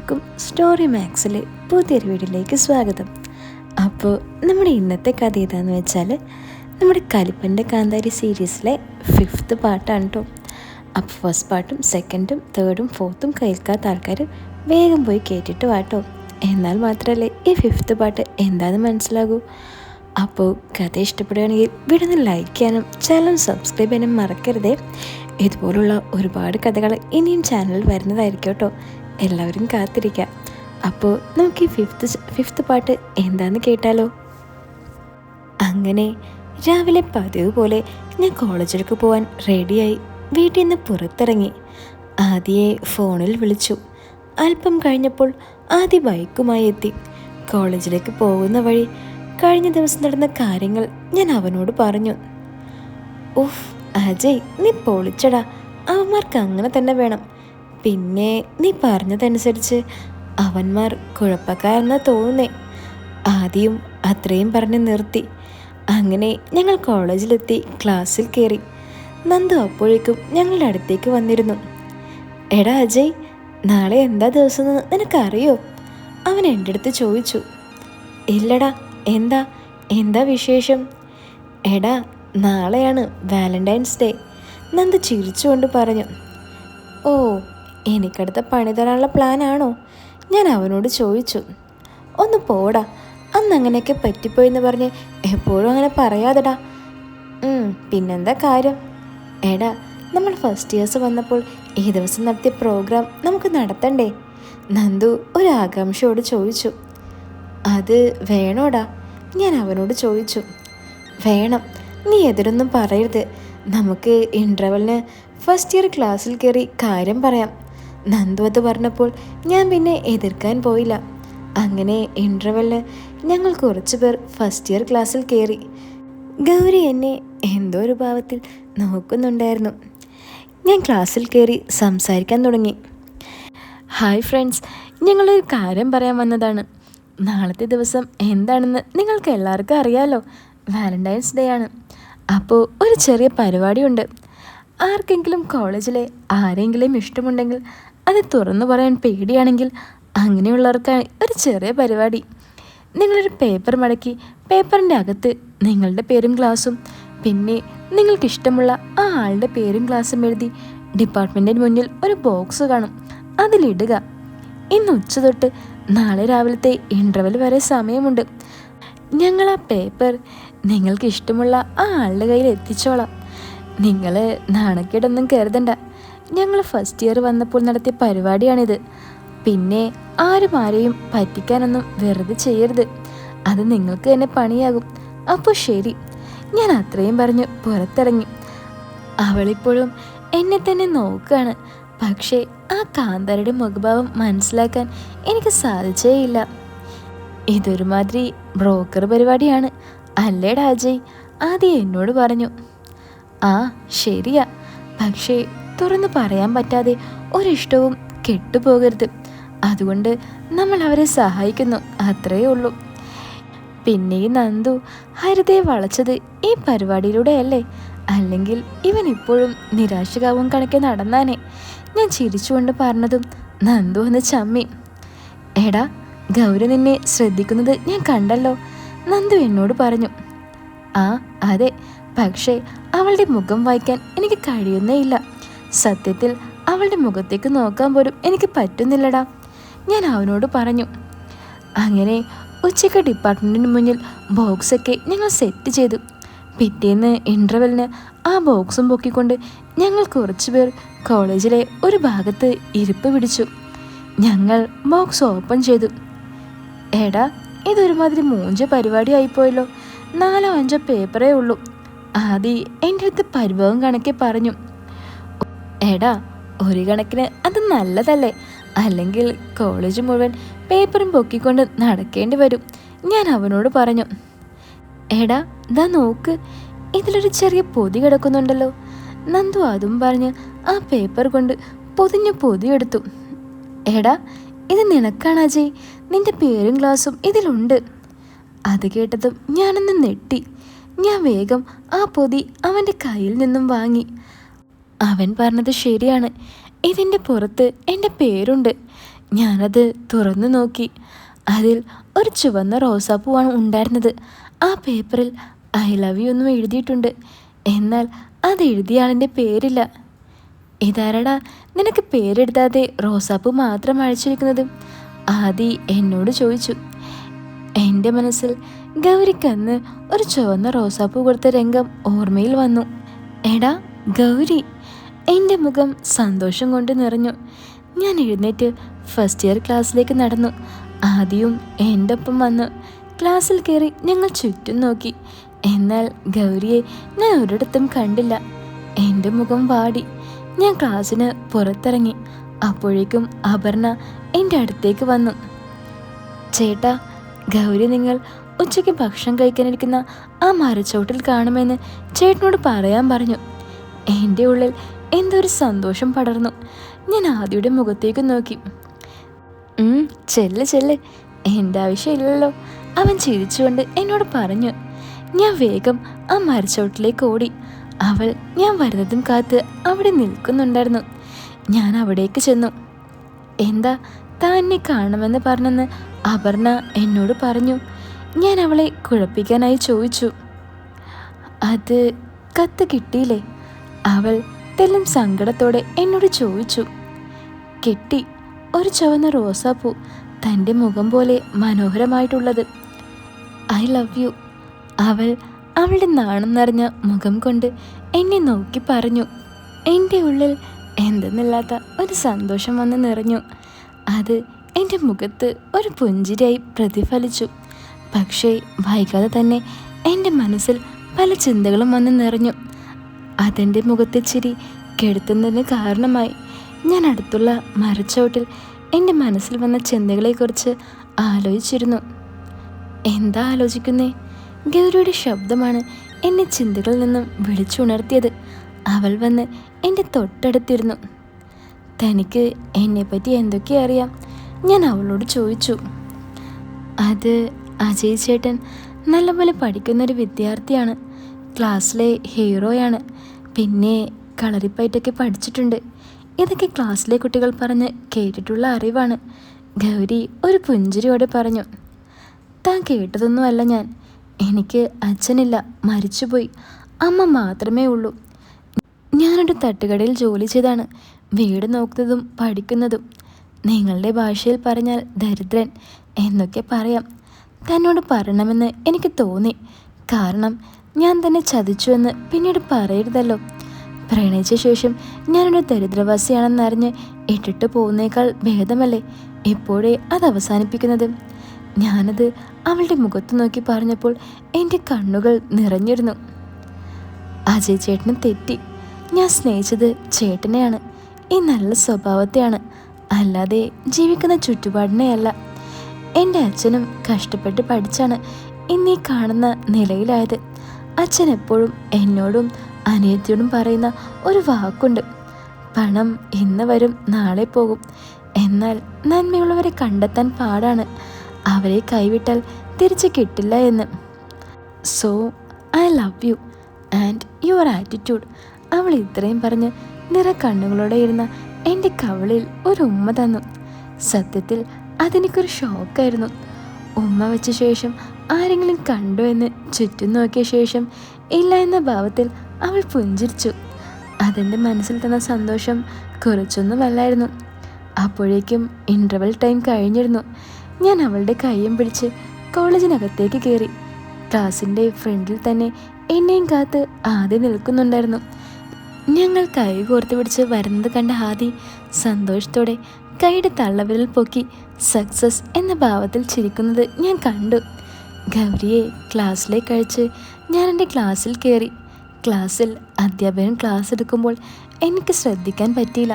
എല്ലാവർക്കും സ്റ്റോറി മാക്സിലെ പുതിയൊരു വീഡിയോയിലേക്ക് സ്വാഗതം. അപ്പോൾ നമ്മുടെ ഇന്നത്തെ കഥ ഏതാണെന്ന് വെച്ചാൽ നമ്മുടെ കലിപ്പന്റെ കാന്താരി സീരീസിലെ ഫിഫ്ത്ത് പാട്ടാണ് കേട്ടോ അപ്പോൾ ഫസ്റ്റ് പാട്ടും സെക്കൻഡും തേർഡും ഫോർത്തും കേൾക്കാത്ത ആൾക്കാർ വേഗം പോയി കേട്ടിട്ട് വാട്ടോ എന്നാൽ മാത്രമല്ലേ ഈ ഫിഫ്ത്ത് പാട്ട് എന്താണെന്ന് മനസ്സിലാകൂ? അപ്പോൾ കഥ ഇഷ്ടപ്പെടുകയാണെങ്കിൽ വീഡിയോ ഒന്ന് ലൈക്ക് ചെയ്യാനും ചാനൽ സബ്സ്ക്രൈബ് ചെയ്യാനും മറക്കരുതേ. ഇതുപോലുള്ള ഒരുപാട് കഥകൾ ഇനിയും ചാനലിൽ വരുന്നതായിരിക്കും കേട്ടോ എല്ലാവരും കാത്തിരിക്കാം. അപ്പോൾ നമുക്ക് ഈ ഫിഫ്ത്ത് ഫിഫ്ത്ത് പാട്ട് എന്താന്ന് കേട്ടാലോ? അങ്ങനെ രാവിലെ പതിവ് പോലെ ഞാൻ കോളേജിലേക്ക് പോകാൻ റെഡിയായി വീട്ടിൽ നിന്ന് പുറത്തിറങ്ങി. ആദ്യയെ ഫോണിൽ വിളിച്ചു. അല്പം കഴിഞ്ഞപ്പോൾ ആദ്യ ബൈക്കുമായി എത്തി. കോളേജിലേക്ക് പോകുന്ന വഴി കഴിഞ്ഞ ദിവസം നടന്ന കാര്യങ്ങൾ ഞാൻ അവനോട് പറഞ്ഞു. ഉഫ് അജയ് നീ പൊളിച്ചടാ. അവന്മാർക്ക് അങ്ങനെ തന്നെ വേണം. പിന്നെ നീ പറഞ്ഞതനുസരിച്ച് അവന്മാർ കുഴപ്പക്കാരെന്ന് തോന്നുന്നേ. ആദ്യം അത്രയും പറഞ്ഞ് നിർത്തി. അങ്ങനെ ഞങ്ങൾ കോളേജിലെത്തി ക്ലാസ്സിൽ കയറി നന്ദു അപ്പോഴേക്കും ഞങ്ങളുടെ അടുത്തേക്ക് വന്നിരുന്നു. എടാ അജയ് നാളെ എന്താ ദിവസം നിനക്കറിയോ? അവൻ എന്റെ അടുത്ത് ചോദിച്ചു. ഇല്ലടാ എന്താ? എന്താ വിശേഷം? എടാ നാളെയാണ് വാലന്റൈൻസ് ഡേ. നന്ദ ചിരിച്ചുകൊണ്ട് പറഞ്ഞു. ഓ എനിക്കടുത്ത പണി തരാനുള്ള പ്ലാനാണോ? ഞാൻ അവനോട് ചോദിച്ചു. ഒന്ന് പോടാ. അന്ന് അങ്ങനെയൊക്കെ പറ്റിപ്പോയെന്ന് പറഞ്ഞ് എപ്പോഴും അങ്ങനെ പറയാതെടാ. പിന്നെന്താ കാര്യം? എടാ നമ്മൾ ഫസ്റ്റ് ഇയേഴ്സ് വന്നപ്പോൾ ഈ ദിവസം നടത്തിയ പ്രോഗ്രാം നമുക്ക് നടത്തണ്ടേ? നന്ദു ഒരു ആകാംക്ഷയോട് ചോദിച്ചു. അത് വേണോടാ? ഞാൻ അവനോട് ചോദിച്ചു. വേണം. നീ എതിരൊന്നും പറയരുത്. നമുക്ക് ഇന്റർവെലിന് ഫസ്റ്റ് ഇയർ ക്ലാസ്സിൽ കയറി കാര്യം പറയാം. നന്ദു അത് പറഞ്ഞപ്പോൾ ഞാൻ പിന്നെ എതിർക്കാൻ പോയില്ല. അങ്ങനെ ഇന്റർവെലിന് ഞങ്ങൾ കുറച്ച് പേർ ഫസ്റ്റ് ഇയർ ക്ലാസ്സിൽ കയറി ഗൗരി എന്നെ എന്തോ ഒരു ഭാവത്തിൽ നോക്കുന്നുണ്ടായിരുന്നു. ഞാൻ ക്ലാസ്സിൽ കയറി സംസാരിക്കാൻ തുടങ്ങി. ഹായ് ഫ്രണ്ട്സ് ഞങ്ങളൊരു കാര്യം പറയാൻ വന്നതാണ്. നാളത്തെ ദിവസം എന്താണെന്ന് നിങ്ങൾക്ക് എല്ലാവർക്കും അറിയാലോ. വാലന്റൈൻസ് ഡേ ആണ്. അപ്പോൾ ഒരു ചെറിയ പരിപാടിയുണ്ട്. ആർക്കെങ്കിലും കോളേജിലെ ആരെങ്കിലും ഇഷ്ടമുണ്ടെങ്കിൽ അത് തുറന്നു പറയാൻ പേടിയാണെങ്കിൽ അങ്ങനെയുള്ളവർക്കായി ഒരു ചെറിയ പരിപാടി. നിങ്ങളൊരു പേപ്പർ മടക്കി പേപ്പറിന്റെ അകത്ത് നിങ്ങളുടെ പേരും ക്ലാസ്സും പിന്നെ നിങ്ങൾക്കിഷ്ടമുള്ള ആ ആളുടെ പേരും ക്ലാസ്സും എഴുതി ഡിപ്പാർട്ട്മെന്റിന് മുന്നിൽ ഒരു ബോക്സ് കാണും. അതിലിടുക. ഇന്ന് ഉച്ച തൊട്ട് നാളെ രാവിലത്തെ ഇന്റർവൽ വരെ സമയമുണ്ട്. ഞങ്ങൾ ആ പേപ്പർ നിങ്ങൾക്ക് ഇഷ്ടമുള്ള ആ ആളുടെ കയ്യിൽ എത്തിച്ചോളാം. നിങ്ങൾ നാണക്കേടൊന്നും കരുതണ്ട. ഞങ്ങൾ ഫസ്റ്റ് ഇയർ വന്നപ്പോൾ നടത്തിയ പരിപാടിയാണിത്. പിന്നെ ആരും ആരെയും പറ്റിക്കാനൊന്നും വെറുതെ ചെയ്യരുത്. അത് നിങ്ങൾക്ക് തന്നെ പണിയാകും. അപ്പോൾ ശരി. ഞാൻ അത്രയും പറഞ്ഞ് പുറത്തിറങ്ങി. അവളിപ്പോഴും എന്നെ തന്നെ നോക്കുകയാണ്. പക്ഷേ ആ കാന്താരയുടെ മുഖഭാവം മനസ്സിലാക്കാൻ എനിക്ക് സാധിച്ചേയില്ല. ഇതൊരുമാതിരി ബ്രോക്കർ പരിപാടിയാണ്. അല്ലേടാ അജയ്? ആദ്യം എന്നോട് പറഞ്ഞു. ആ ശരിയാ. പക്ഷേ തുറന്നു പറയാൻ പറ്റാതെ ഒരിഷ്ടവും കെട്ടുപോകരുത്. അതുകൊണ്ട് നമ്മൾ അവരെ സഹായിക്കുന്നു. അത്രയേ ഉള്ളൂ. പിന്നെ ഈ നന്ദു ഹരിതയെ വളച്ചത് ഈ പരിപാടിയിലൂടെയല്ലേ? അല്ലെങ്കിൽ ഇവൻ ഇപ്പോഴും നിരാശകാവും കണക്കെ നടന്നാനെ? ഞാൻ ചിരിച്ചുകൊണ്ട് പറഞ്ഞതും നന്ദു എന്ന് ചമ്മി. എടാ ഗൗരി നിന്നെ ശ്രദ്ധിക്കുന്നത് ഞാൻ കണ്ടല്ലോ. നന്ദു എന്നോട് പറഞ്ഞു. ആ അതെ. പക്ഷേ അവളുടെ മുഖം വായിക്കാൻ എനിക്ക് കഴിയുന്നേയില്ല സത്യത്തിൽ അവളുടെ മുഖത്തേക്ക് നോക്കാൻ പോലും എനിക്ക് പറ്റുന്നില്ലടാ. ഞാൻ അവനോട് പറഞ്ഞു അങ്ങനെ ഉച്ചയ്ക്ക് ഡിപ്പാർട്ട്മെന്റിന് മുന്നിൽ ബോക്സൊക്കെ ഞങ്ങൾ സെറ്റ് ചെയ്തു. പിറ്റേന്ന് ഇന്റർവെല്ലിന് ആ ബോക്സും പൊക്കിക്കൊണ്ട് ഞങ്ങൾ കുറച്ച് പേർ കോളേജിലെ ഒരു ഭാഗത്ത് ഇരിപ്പ് പിടിച്ചു. ഞങ്ങൾ ബോക്സ് ഓപ്പൺ ചെയ്തു. എടാ ഇതൊരുമാതിരി മൂഞ്ച പരിപാടി ആയിപ്പോയല്ലോ നാലോ അഞ്ചോ പേപ്പറേ ഉള്ളൂ. ആദി എന്റെ അടുത്ത് പരിഭവം കണക്കെ പറഞ്ഞു എടാ ഒരു കണക്കിന് അത് നല്ലതല്ലേ? അല്ലെങ്കിൽ കോളേജ് മുഴുവൻ പേപ്പറും പൊക്കിക്കൊണ്ട് നടക്കേണ്ടി വരും. ഞാൻ അവനോട് പറഞ്ഞു എടാ ദാ നോക്ക് ഇതിലൊരു ചെറിയ പൊതി കിടക്കുന്നുണ്ടല്ലോ. നന്ദു അതും പറഞ്ഞ് ആ പേപ്പർ കൊണ്ട് പൊതിഞ്ഞ് പൊതിയെടുത്തു എടാ ഇത് നിനക്കാണ് അജയ് നിന്റെ പേരും ഗ്ലാസും ഇതിലുണ്ട്. അത് കേട്ടതും ഞാനൊന്ന് നെട്ടി ഞാൻ വേഗം ആ പൊതി അവന്റെ കയ്യിൽ നിന്നും വാങ്ങി. അവൻ പറഞ്ഞത് ശരിയാണ്. ഇതിന്റെ പുറത്ത് എന്റെ പേരുണ്ട്. ഞാനത് തുറന്നു നോക്കി. അതിൽ ഒരു ചുവന്ന റോസാപ്പൂവാണ് ഉണ്ടായിരുന്നത്. ആ പേപ്പറിൽ ഐ ലവ് യു എന്നും എഴുതിയിട്ടുണ്ട്. എന്നാൽ അത് എഴുതിയ ആളിന്റെ പേരില്ല. ഇതാരടാ? നിനക്ക് പേരെഴുതാതെ റോസാപ്പൂ മാത്രം അയച്ചിരിക്കുന്നത് ആദി എന്നോട് ചോദിച്ചു. എന്റെ മനസ്സിൽ ഗൗരിക്കന്ന് ഒരു ചുവന്ന റോസാപ്പൂ കൊടുത്ത രംഗം ഓർമ്മയിൽ വന്നു. എടാ ഗൗരി എന്റെ മുഖം സന്തോഷം കൊണ്ട് നിറഞ്ഞു. ഞാൻ എഴുന്നേറ്റ് ഫസ്റ്റ് ഇയർ ക്ലാസ്സിലേക്ക് നടന്നു. ആദ്യവും എന്റെ ഒപ്പം വന്നു. ക്ലാസ്സിൽ കയറി ഞങ്ങൾ ചുറ്റും നോക്കി. എന്നാൽ ഗൗരിയെ ഞാൻ ഒരിടത്തും കണ്ടില്ല. എന്റെ മുഖം വാടി. ഞാൻ ക്ലാസ്സിന് പുറത്തിറങ്ങി. അപ്പോഴേക്കും അപർണ എന്റെ അടുത്തേക്ക് വന്നു. ചേട്ടാ ഗൗരി നിങ്ങൾ ഉച്ചയ്ക്ക് ഭക്ഷണം കഴിക്കാനിരിക്കുന്ന ആ മരച്ചോട്ടിൽ കാണുമെന്ന് ചേട്ടനോട് പറയാൻ പറഞ്ഞു. എന്റെ ഉള്ളിൽ എന്തൊരു സന്തോഷം പടർന്നു. ഞാൻ ആദ്യയുടെ മുഖത്തേക്ക് നോക്കി. "ഉം, ചെല്ല് ചെല്ല്. എന്റെ ആവശ്യമില്ലല്ലോ അവൻ ചിരിച്ചുകൊണ്ട് എന്നോട് പറഞ്ഞു. ഞാൻ വേഗം ആ മരച്ചോട്ടിലേക്ക് ഓടി. അവൾ ഞാൻ വരുന്നതും കാത്ത് അവിടെ നിൽക്കുന്നുണ്ടായിരുന്നു. ഞാൻ അവിടേക്ക് ചെന്നു. എന്താ താൻ എന്നെ കാണുമെന്ന് പറഞ്ഞെന്ന് അപർണ എന്നോട് പറഞ്ഞു. ഞാൻ അവളെ കുഴപ്പിക്കാനായി ചോദിച്ചു. അത് കത്ത് കിട്ടിയില്ലേ? അവൾ തെല്ലും സങ്കടത്തോടെ എന്നോട് ചോദിച്ചു കെട്ടി ഒരു ചുവന്ന റോസാപ്പൂ തന്റെ മുഖം പോലെ മനോഹരമായിട്ടുള്ളത്. I love U. അവൾ അവളുടെ നാണം നിറഞ്ഞ മുഖം കൊണ്ട് എന്നെ നോക്കി പറഞ്ഞു. എന്റെ ഉള്ളിൽ എന്തെന്നില്ലാത്ത ഒരു സന്തോഷം വന്ന് നിറഞ്ഞു. അത് എന്റെ മുഖത്ത് ഒരു പുഞ്ചിരിയായി പ്രതിഫലിച്ചു. പക്ഷേ വൈകാതെ തന്നെ എന്റെ മനസ്സിൽ പല ചിന്തകളും വന്ന് നിറഞ്ഞു. അതെന്റെ മുഖത്തെ ചിരി കെടുത്തുന്നതിന് കാരണമായി. ഞാൻ അടുത്തുള്ള മരച്ചോട്ടിൽ എന്റെ മനസ്സിൽ വന്ന ചിന്തകളെക്കുറിച്ച് ആലോചിച്ചിരുന്നു. എന്താ ആലോചിക്കുന്നേ? ഗൗരിയുടെ ശബ്ദമാണ് എന്നെ ചിന്തകളിൽ നിന്നും വിളിച്ചുണർത്തിയത്. അവൾ വന്ന് എന്റെ തൊട്ടടുത്തിരുന്നു. തനിക്ക് എന്നെപ്പറ്റി എന്തൊക്കെ അറിയാം? ഞാൻ അവളോട് ചോദിച്ചു. അത് അജയ് ചേട്ടൻ നല്ലപോലെ പഠിക്കുന്നൊരു വിദ്യാർത്ഥിയാണ്. ക്ലാസ്സിലെ ഹീറോയാണ്. പിന്നെ കളറിപ്പയറ്റൊക്കെ പഠിച്ചിട്ടുണ്ട്. ഇതൊക്കെ ക്ലാസ്സിലെ കുട്ടികൾ പറഞ്ഞ് കേട്ടിട്ടുള്ള അറിവാണ്. ഗൗരി ഒരു പുഞ്ചിരിയോടെ പറഞ്ഞു താൻ കേട്ടതൊന്നുമല്ല ഞാൻ. എനിക്ക് അച്ഛനില്ല. മരിച്ചുപോയി. അമ്മ മാത്രമേ ഉള്ളൂ. ഞാനൊരു തട്ടുകടയിൽ ജോലി ചെയ്താണ്. വീട് നോക്കുന്നതും പഠിക്കുന്നതും. നിങ്ങളുടെ ഭാഷയിൽ പറഞ്ഞാൽ ദരിദ്രൻ എന്നൊക്കെ പറയാം. തന്നോട് പറയണമെന്ന് എനിക്ക് തോന്നി. കാരണം ഞാൻ തന്നെ ചതിച്ചുവെന്ന് പിന്നീട് പറയരുതല്ലോ. പ്രണയിച്ച ശേഷം ഞാനൊരു ദരിദ്രവാസിയാണെന്നറിഞ്ഞ് ഇട്ടിട്ട് പോകുന്നേക്കാൾ ഭേദമല്ലേ എപ്പോഴേ അത് അവസാനിപ്പിക്കുന്നത്? ഞാനത് അവളുടെ മുഖത്ത് നോക്കി പറഞ്ഞപ്പോൾ എന്റെ കണ്ണുകൾ നിറഞ്ഞിരുന്നു. അജയ് ചേട്ടന് തെറ്റി. ഞാൻ സ്നേഹിച്ചത് ചേട്ടനെയാണ്. ഈ നല്ല സ്വഭാവത്തെയാണ്. അല്ലാതെ ജീവിക്കുന്ന ചുറ്റുപാടിനെയല്ല. എന്റെ അച്ഛനും കഷ്ടപ്പെട്ട് പഠിച്ചാണ് ഇന്നീ കാണുന്ന നിലയിലായത്. അച്ഛൻ എപ്പോഴും എന്നോടും അനിയത്തിയോടും പറയുന്ന ഒരു വാക്കുണ്ട്. പണം ഇന്ന് വരും നാളെ പോകും. എന്നാൽ നന്മയുള്ളവരെ കണ്ടെത്താൻ പാടാണ്. അവരെ കൈവിട്ടാൽ തിരിച്ചു കിട്ടില്ല എന്ന്. So I love you and your attitude അവൾ ഇത്രയും പറഞ്ഞ് നിറ കണ്ണുകളോടെ ഇരുന്ന എന്റെ കവളിൽ ഒരു ഉമ്മ തന്നു. സത്യത്തിൽ അതെനിക്കൊരു ഷോക്കായിരുന്നു ഉമ്മ വെച്ച ശേഷം ആരെങ്കിലും കണ്ടോ എന്ന് ചുറ്റും നോക്കിയ ശേഷം ഇല്ല എന്ന ഭാവത്തിൽ അവൾ പുഞ്ചിരിച്ചു. അതെന്റെ മനസ്സിൽ തന്ന സന്തോഷം കുറച്ചൊന്നുമല്ലായിരുന്നു അപ്പോഴേക്കും ഇന്റർവെൽ ടൈം കഴിഞ്ഞിരുന്നു. ഞാൻ അവളുടെ കൈയും പിടിച്ച് കോളേജിനകത്തേക്ക് കയറി. ക്ലാസ്സിന്റെ ഫ്രണ്ടിൽ തന്നെ എന്നെയും കാത്ത് ആദ്യം നിൽക്കുന്നുണ്ടായിരുന്നു. ഞങ്ങൾ കൈ കോർത്ത് പിടിച്ച് വരുന്നത് കണ്ട ആദി സന്തോഷത്തോടെ കൈയുടെ തള്ളവിരൽ പൊക്കി സക്സസ് എന്ന ഭാവത്തിൽ ചിരിക്കുന്നത് ഞാൻ കണ്ടു. ഗൗരിയെ ക്ലാസ്സിലേക്ക് അഴിച്ച് ഞാൻ എന്റെ ക്ലാസ്സിൽ കയറി. ക്ലാസ്സിൽ അധ്യാപകൻ ക്ലാസ് എടുക്കുമ്പോൾ എനിക്ക് ശ്രദ്ധിക്കാൻ പറ്റിയില്ല.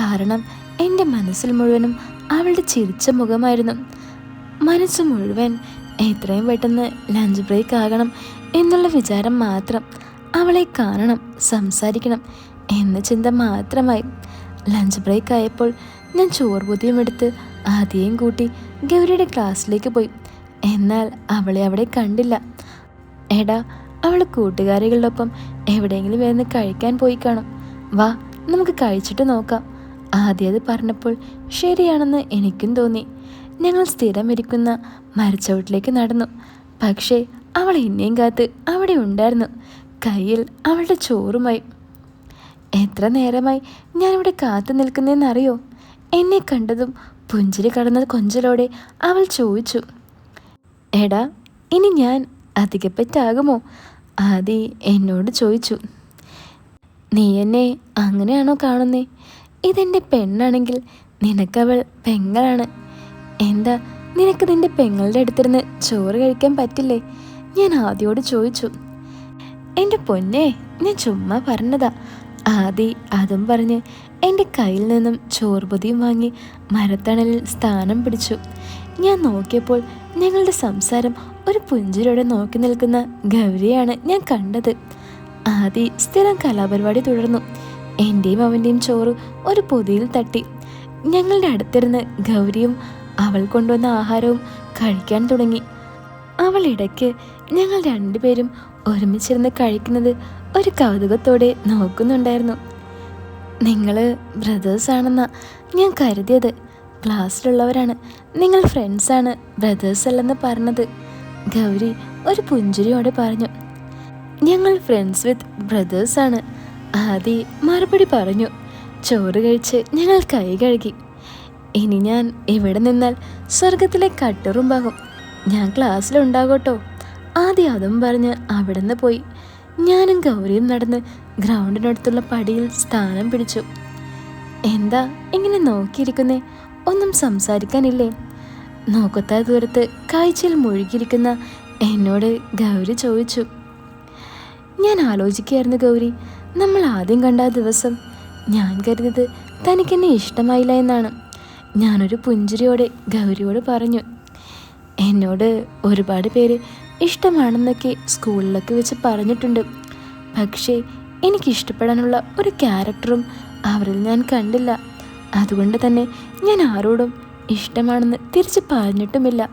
കാരണം എന്റെ മനസ്സിൽ മുഴുവനും അവളുടെ ചിരിച്ച മുഖമായിരുന്നു. മനസ്സ് മുഴുവൻ എത്രയും പെട്ടെന്ന് ലഞ്ച് ബ്രേക്ക് ആകണം എന്നുള്ള വിചാരം മാത്രം അവളെ കാണണം സംസാരിക്കണം എന്ന ചിന്ത മാത്രമായി. ലഞ്ച് ബ്രേക്ക് ആയപ്പോൾ ഞാൻ ചോർബുദ്ധിയും എടുത്ത് ആദ്യം കൂട്ടി ഗൗരിയുടെ ക്ലാസ്സിലേക്ക് പോയി. എന്നാൽ അവളെ അവിടെ കണ്ടില്ല. എടാ അവൾ കൂട്ടുകാരികളുടെ ഒപ്പം എവിടെയെങ്കിലും വരുന്ന് കഴിക്കാൻ പോയി കാണും. വാ നമുക്ക് കഴിച്ചിട്ട് നോക്കാം. ആദ്യം അത് പറഞ്ഞപ്പോൾ ശരിയാണെന്ന് എനിക്കും തോന്നി. ഞങ്ങൾ സ്ഥിരം ഇരിക്കുന്ന മരച്ചവട്ടിലേക്ക് നടന്നു. പക്ഷേ അവൾ എന്നെയും കാത്ത് അവിടെ ഉണ്ടായിരുന്നു. കയ്യിൽ അവളുടെ ചോറുമായി. എത്ര നേരമായി ഞാനിവിടെ കാത്തു നിൽക്കുന്നതെന്നറിയോ എന്നെ കണ്ടതും പുഞ്ചിരി കടന്ന കൊഞ്ചലോടെ അവൾ ചോദിച്ചു. എടാ ഇനി ഞാൻ അധികപ്പറ്റാകുമോ ആദി എന്നോട് ചോദിച്ചു. നീ എന്നെ അങ്ങനെയാണോ കാണുന്നേ? ഇതെന്റെ പെണ്ണാണെങ്കിൽ നിനക്കവൾ പെങ്ങളാണ്. എന്താ നിനക്ക് നിന്റെ പെങ്ങളുടെ അടുത്തിരുന്ന് ചോറ് കഴിക്കാൻ പറ്റില്ലേ? ഞാൻ ആദിയോട് ചോദിച്ചു. എന്റെ പൊന്നെ ഞാൻ ചുമ്മാ പറഞ്ഞതാ. ആദി അതും പറഞ്ഞ് എന്റെ കയ്യിൽ നിന്നും ചോർപൊതിയും വാങ്ങി മരത്തണലിൽ സ്ഥാനം പിടിച്ചു. ഞാൻ നോക്കിയപ്പോൾ ഞങ്ങളുടെ സംസാരം ഒരു പുഞ്ചിരോടെ നോക്കി നിൽക്കുന്ന ഗൗരിയാണ് ഞാൻ കണ്ടത്. ആദി സ്ഥിരം കലാപരിപാടി തുടർന്നു. എന്റെയും അവന്റെയും ചോറ് ഒരു പൊതിയിൽ തട്ടി. ഞങ്ങളുടെ അടുത്തിരുന്ന് ഗൗരിയും അവൾ കൊണ്ടുവന്ന ആഹാരവും കഴിക്കാൻ തുടങ്ങി. അവൾ ഇടയ്ക്ക് ഞങ്ങൾ രണ്ടുപേരും ഒരുമിച്ചിരുന്ന് കഴിക്കുന്നത് ഒരു കൗതുകത്തോടെ നോക്കുന്നുണ്ടായിരുന്നു. നിങ്ങൾ ബ്രദേഴ്സ് ആണെന്നാ ഞാൻ കരുതിയത്. ക്ലാസ്സിലുള്ളവരാണ്. നിങ്ങൾ ഫ്രണ്ട്സാണ് ബ്രദേഴ്സ് അല്ലെന്ന് പറഞ്ഞത്. ഗൗരി ഒരു പുഞ്ചിരിയോടെ പറഞ്ഞു ഞങ്ങൾ ഫ്രണ്ട്സ് വിത്ത് ബ്രദേഴ്സ് ആണ് ആദി മറുപടി പറഞ്ഞു ചോറ് കഴിച്ച് ഞങ്ങൾ കൈ കഴുകി. ഇനി ഞാൻ ഇവിടെ നിന്നാൽ സ്വർഗത്തിലെ കട്ടുറുമ്പാകും. ഞാൻ ക്ലാസ്സിലുണ്ടാകട്ടോ. ആദി അതും പറഞ്ഞ് അവിടെ നിന്ന് പോയി. ഞാനും ഗൗരിയും നടന്ന് ഗ്രൗണ്ടിനടുത്തുള്ള പടിയിൽ സ്ഥാനം പിടിച്ചു. എന്താ ഇങ്ങനെ നോക്കിയിരിക്കുന്നേ? ഒന്നും സംസാരിക്കാനില്ലേ? നോക്കത്താ ദൂരത്ത് കാഴ്ചയിൽ മുഴുകിയിരിക്കുന്ന എന്നോട് ഗൗരി ചോദിച്ചു. ഞാൻ ആലോചിക്കുകയായിരുന്നു ഗൗരി നമ്മൾ ആദ്യം കണ്ട ആ ദിവസം. ഞാൻ കരുതിയത് തനിക്കെന്നെ ഇഷ്ടമായില്ല എന്നാണ്. ഞാനൊരു പുഞ്ചിരിയോടെ ഗൗരിയോട് പറഞ്ഞു എന്നോട് ഒരുപാട് പേര് ഇഷ്ടമാണെന്നൊക്കെ സ്കൂളിലൊക്കെ വെച്ച് പറഞ്ഞിട്ടുണ്ട്. പക്ഷേ എനിക്കിഷ്ടപ്പെടാനുള്ള ഒരു ക്യാരക്ടറും അവരിൽ ഞാൻ കണ്ടില്ല. അതുകൊണ്ട് തന്നെ ഞാൻ ആരോടും ഇഷ്ടമാണെന്ന് തിരിച്ച് പറഞ്ഞിട്ടുമില്ല.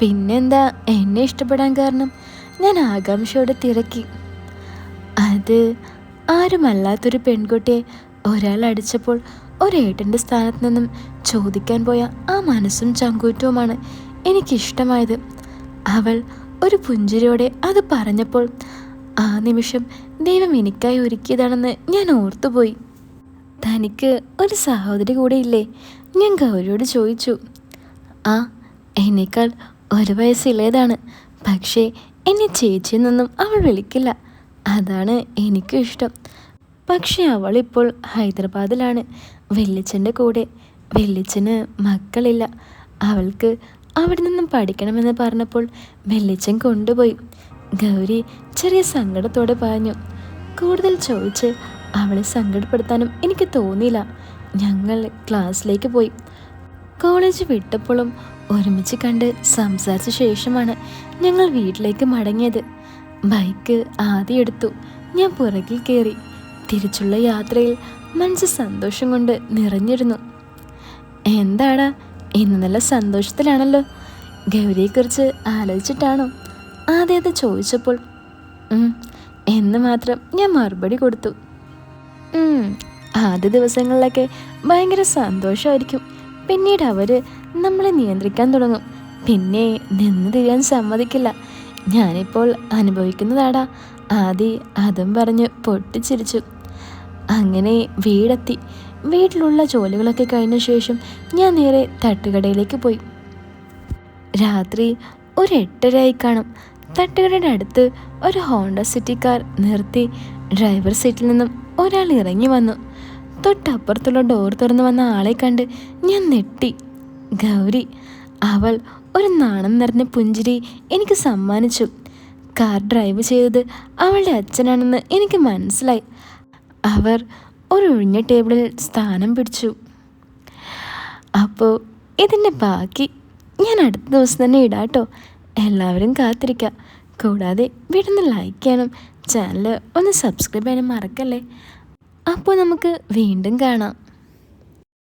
പിന്നെന്താ എന്നെ ഇഷ്ടപ്പെടാൻ കാരണം ഞാൻ ആകാംക്ഷയോടെ തിരക്കി. അത് ആരുമല്ലാത്തൊരു പെൺകുട്ടിയെ ഒരാൾ അടിച്ചപ്പോൾ ഒരേട്ടന്റെ സ്ഥാനത്ത് നിന്നും ചോദിക്കാൻ പോയ ആ മനസ്സും ചങ്കൂറ്റവുമാണ് എനിക്കിഷ്ടമായത്. അവൾ ഒരു പുഞ്ചിരിയോടെ അത് പറഞ്ഞപ്പോൾ ആ നിമിഷം ദൈവം എനിക്കായി ഒരുക്കിയതാണെന്ന് ഞാൻ ഓർത്തുപോയി. തനിക്ക് ഒരു സഹോദരി കൂടെ ഇല്ലേ ഞാൻ ഗൗരിയോട് ചോദിച്ചു. ആ എന്നേക്കാൾ ഒരു വയസ്സിലേതാണ്. പക്ഷേ എന്നെ ചേച്ചിയെന്നൊന്നും അവൾ വിളിക്കില്ല. അതാണ് എനിക്കും ഇഷ്ടം. പക്ഷെ അവളിപ്പോൾ ഹൈദരാബാദിലാണ്. വെല്ലിച്ചന്റെ കൂടെ. വെല്ലിച്ചന് മക്കളില്ല. അവൾക്ക് അവിടെ നിന്നും പഠിക്കണമെന്ന് പറഞ്ഞപ്പോൾ വെല്ലിച്ചൻ കൊണ്ടുപോയി. ഗൗരി ചെറിയ സങ്കടത്തോടെ പറഞ്ഞു. കൂടുതൽ ചോദിച്ച് അവളെ സങ്കടപ്പെടുത്താനും എനിക്ക് തോന്നിയില്ല. ഞങ്ങൾ ക്ലാസ്സിലേക്ക് പോയി. കോളേജ് വിട്ടപ്പോഴും ഒരുമിച്ച് കണ്ട് സംസാരിച്ച ശേഷമാണ് ഞങ്ങൾ വീട്ടിലേക്ക് മടങ്ങിയത്. ബൈക്ക് ആദ്യം എടുത്തു. ഞാൻ പുറകിൽ കയറി. തിരിച്ചുള്ള യാത്രയിൽ മനസ്സ് സന്തോഷം കൊണ്ട് നിറഞ്ഞിരുന്നു. എന്താടാ ഇന്ന് നല്ല സന്തോഷത്തിലാണല്ലോ? ഗൗരിയെക്കുറിച്ച് ആലോചിച്ചിട്ടാണോ? ആദ്യത്തെ ചോദിച്ചപ്പോൾ എന്ന് മാത്രം ഞാൻ മറുപടി കൊടുത്തു. ആദ്യ ദിവസങ്ങളിലൊക്കെ ഭയങ്കര സന്തോഷമായിരിക്കും പിന്നീട് അവർ നമ്മളെ നിയന്ത്രിക്കാൻ തുടങ്ങും. പിന്നെ നിന്ന് തിരിയാൻ സമ്മതിക്കില്ല. ഞാനിപ്പോൾ അനുഭവിക്കുന്നതാടാ. ആദി അതും പറഞ്ഞ് പൊട്ടിച്ചിരിച്ചു. അങ്ങനെ വീടെത്തി. വീട്ടിലുള്ള ജോലികളൊക്കെ കഴിഞ്ഞ ശേഷം ഞാൻ നേരെ തട്ടുകടയിലേക്ക് പോയി. രാത്രി ഒരു എട്ടരയായി കാണും. തട്ടുകടയുടെ അടുത്ത് ഒരു ഹോണ്ട സിറ്റി കാർ നിർത്തി ഡ്രൈവർ സീറ്റിൽ നിന്നും ഒരാൾ ഇറങ്ങി വന്നു. തൊട്ടപ്പുറത്തുള്ള ഡോർ തുറന്നു വന്ന ആളെ കണ്ട് ഞാൻ നെട്ടി ഗൗരി അവൾ ഒരു നാണം നിറഞ്ഞ പുഞ്ചിരി എനിക്ക് സമ്മാനിച്ചു. കാർ ഡ്രൈവ് ചെയ്തത് അവളുടെ അച്ഛനാണെന്ന് എനിക്ക് മനസ്സിലായി. അവർ ഒരു ഒഴിഞ്ഞ ടേബിളിൽ സ്ഥാനം പിടിച്ചു. അപ്പോൾ ഇതിന്റെ ബാക്കി. ഞാൻ അടുത്ത ദിവസം തന്നെ ഇടാട്ടോ. എല്ലാവരും കാത്തിരിക്കുക കൂടാതെ വീടൊന്ന് ലൈക്ക് ചെയ്യാനും ചാനൽ ഒന്ന് സബ്സ്ക്രൈബ് ചെയ്യാനും മറക്കല്ലേ? അപ്പോൾ നമുക്ക് വീണ്ടും കാണാം.